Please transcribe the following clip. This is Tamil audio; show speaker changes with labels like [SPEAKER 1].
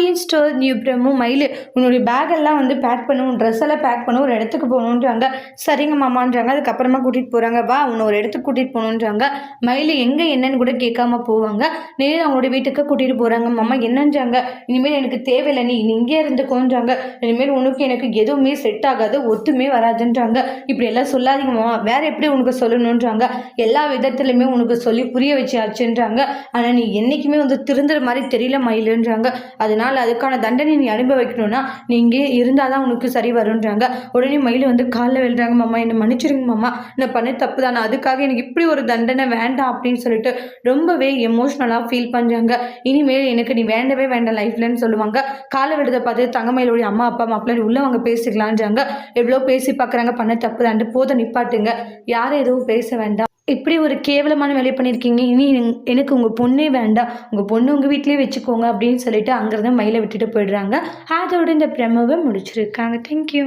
[SPEAKER 1] பாண்டியன் ஸ்டோர் நியூ பிரம்மு மயில் உன்னுடைய பேக்கெல்லாம் வந்து பேக் பண்ணு உன் ட்ரெஸ் எல்லாம் பேக் பண்ணும் ஒரு இடத்துக்கு போகணுன்றாங்க சரிங்க மாமான்றாங்க. அதுக்கப்புறமா கூட்டிகிட்டு போகிறாங்க வா உன்னை ஒரு இடத்துக்கு கூட்டிகிட்டு போகணுன்றாங்க. மயில் எங்கே என்னன்னு கூட கேட்காம போவாங்க. நேரில் அவங்களோட வீட்டுக்கு கூட்டிகிட்டு போகிறாங்க மாமா என்னன்றாங்க? இனிமேல் எனக்கு தேவையில்லை. நீ இங்கேயே இங்கே இருந்துக்கோன்றாங்க. இனிமேல் உனக்கு எனக்கு எதுவுமே செட் ஆகாது ஒத்துமே வராதுன்றாங்க. இப்படி எல்லாம் சொல்லாதீங்க மாமா. வேற எப்படி உனக்கு சொல்லணுன்றாங்க. எல்லா விதத்துலையுமே உனக்கு சொல்லி புரிய வச்சாச்சுன்றாங்க. ஆனால் நீ என்றைக்குமே வந்து திருந்துற மாதிரி தெரியல மயிலுன்றாங்க அதனால் அதுக்கான தண்டனை நீ அனுபவிக்கணும்னா நீ இங்கே இருந்தால் தான் உனக்கு சரி வரும்ன்றாங்க. உடனே மயில் வந்து காலில் விழுறாங்க மாமா என்னை மன்னிச்சிருங்க மாமா. நான் பண்ண தப்பு தான். அதுக்காக எனக்கு இப்படி ஒரு தண்டனை வேண்டாம் அப்படின்னு சொல்லிட்டு ரொம்பவே எமோஷ்னலாக ஃபீல் பண்ணுறாங்க இனிமேல் எனக்கு நீ வேண்டவே வேண்டாம் லைஃப்லன்னு சொல்லுவாங்க. காலை விடுறத பார்த்து தங்கமயிலுடைய அம்மா அப்பா மாப்பிள்ளை உள்ளே அவங்க பேசிக்கலான்றாங்க எவ்வளோ பேசி பார்க்குறாங்க பண்ண தப்பு தான் போதை நிப்பாட்டுங்க. யாரும் எதுவும் பேச வேண்டாம். இப்படி ஒரு கேவலமான வேலையை பண்ணியிருக்கீங்க. இனி எனக்கு உங்கள் பொண்ணே வேண்டாம். உங்கள் பொண்ணு உங்கள் வீட்டிலே வச்சுக்கோங்க அப்படின்னு சொல்லிட்டு அங்கேருந்து மயிலை விட்டுட்டு போயிடுறாங்க. அதோட இந்த பிரமவை முடிச்சிருக்காங்க. தேங்க்யூ